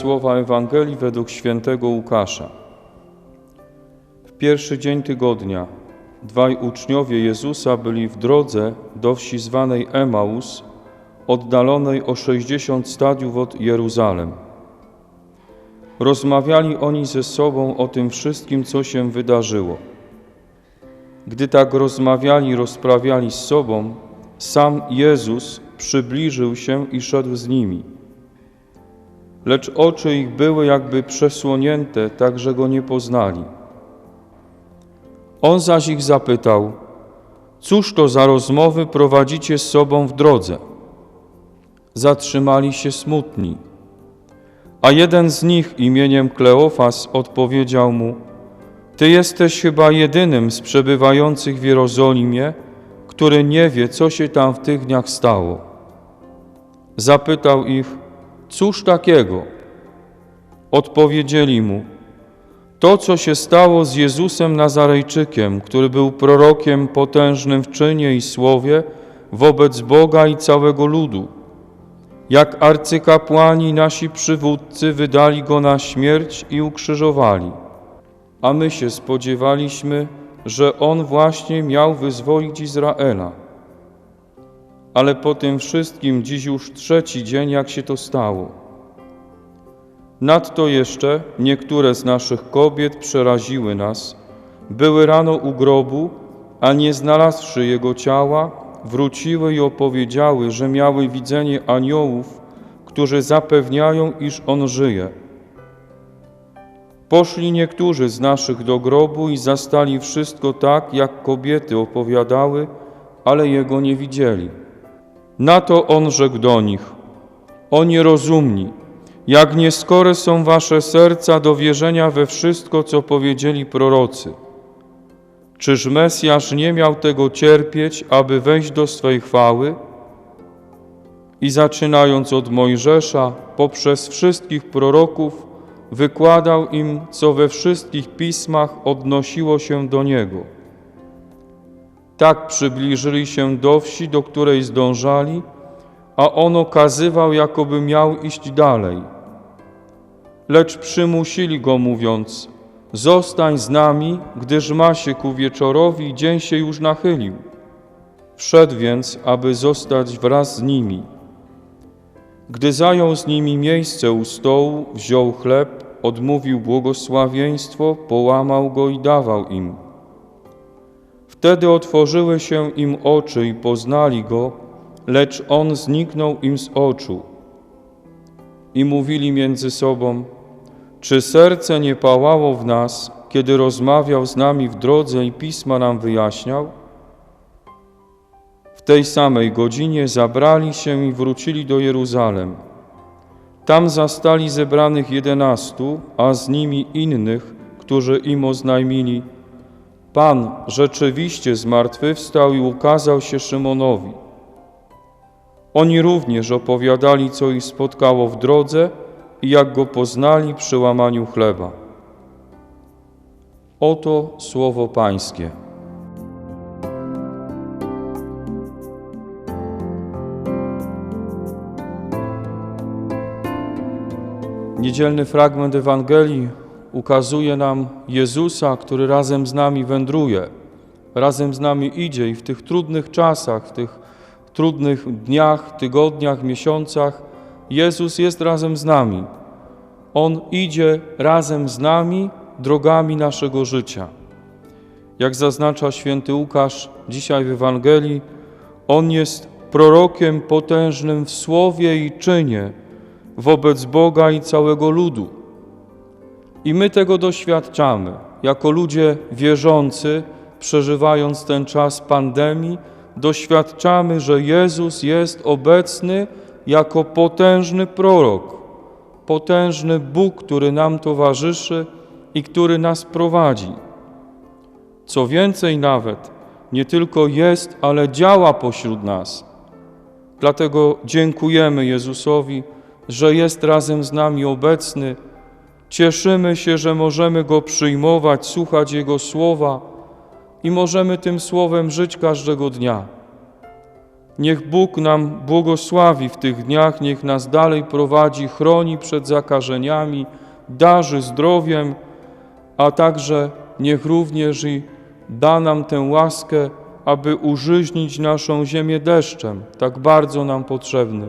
słowa Ewangelii według świętego Łukasza. W pierwszy dzień tygodnia dwaj uczniowie Jezusa byli w drodze do wsi zwanej Emaus, oddalonej o 60 stadiów od Jeruzalem. Rozmawiali oni ze sobą o tym wszystkim, co się wydarzyło. Gdy tak rozmawiali rozprawiali z sobą, sam Jezus przybliżył się i szedł z nimi. Lecz oczy ich były jakby przesłonięte, tak że go nie poznali. On zaś ich zapytał: Cóż to za rozmowy prowadzicie z sobą w drodze? Zatrzymali się smutni. A jeden z nich imieniem Kleofas odpowiedział mu: Ty jesteś chyba jedynym z przebywających w Jerozolimie, który nie wie, co się tam w tych dniach stało. Zapytał ich: Cóż takiego? Odpowiedzieli mu: To, co się stało z Jezusem Nazarejczykiem, który był prorokiem potężnym w czynie i słowie wobec Boga i całego ludu. Jak arcykapłani nasi przywódcy wydali go na śmierć i ukrzyżowali. A my się spodziewaliśmy, że on właśnie miał wyzwolić Izraela. Ale po tym wszystkim dziś już trzeci dzień, jak się to stało. Nadto jeszcze niektóre z naszych kobiet przeraziły nas. Były rano u grobu, a nie znalazłszy jego ciała, wróciły i opowiedziały, że miały widzenie aniołów, którzy zapewniają, iż on żyje. Poszli niektórzy z naszych do grobu i zastali wszystko tak, jak kobiety opowiadały, ale jego nie widzieli. Na to on rzekł do nich: O nierozumni, jak nieskore są wasze serca do wierzenia we wszystko, co powiedzieli prorocy. Czyż Mesjasz nie miał tego cierpieć, aby wejść do swej chwały? I zaczynając od Mojżesza, poprzez wszystkich proroków, wykładał im, co we wszystkich pismach odnosiło się do Niego. Tak przybliżyli się do wsi, do której zdążali, a on okazywał, jakoby miał iść dalej. Lecz przymusili go, mówiąc, zostań z nami, gdyż ma się ku wieczorowi i dzień się już nachylił. Wszedł więc, aby zostać wraz z nimi. Gdy zajął z nimi miejsce u stołu, wziął chleb, odmówił błogosławieństwo, połamał go i dawał im. Wtedy otworzyły się im oczy i poznali go, lecz on zniknął im z oczu. I mówili między sobą, czy serce nie pałało w nas, kiedy rozmawiał z nami w drodze i pisma nam wyjaśniał? W tej samej godzinie zabrali się i wrócili do Jeruzalem. Tam zastali zebranych jedenastu, a z nimi innych, którzy im oznajmili: Pan rzeczywiście zmartwychwstał i ukazał się Szymonowi. Oni również opowiadali, co ich spotkało w drodze i jak go poznali przy łamaniu chleba. Oto słowo Pańskie. Niedzielny fragment Ewangelii ukazuje nam Jezusa, który razem z nami wędruje, razem z nami idzie i w tych trudnych czasach, w tych trudnych dniach, tygodniach, miesiącach Jezus jest razem z nami. On idzie razem z nami drogami naszego życia. Jak zaznacza święty Łukasz dzisiaj w Ewangelii, On jest prorokiem potężnym w słowie i czynie wobec Boga i całego ludu. I my tego doświadczamy jako ludzie wierzący, przeżywając ten czas pandemii, doświadczamy, że Jezus jest obecny jako potężny prorok, potężny Bóg, który nam towarzyszy i który nas prowadzi. Co więcej, nawet nie tylko jest, ale działa pośród nas. Dlatego dziękujemy Jezusowi, że jest razem z nami obecny. Cieszymy się, że możemy Go przyjmować, słuchać Jego słowa i możemy tym słowem żyć każdego dnia. Niech Bóg nam błogosławi w tych dniach, niech nas dalej prowadzi, chroni przed zakażeniami, darzy zdrowiem, a także niech również i da nam tę łaskę, aby użyźnić naszą ziemię deszczem, tak bardzo nam potrzebny.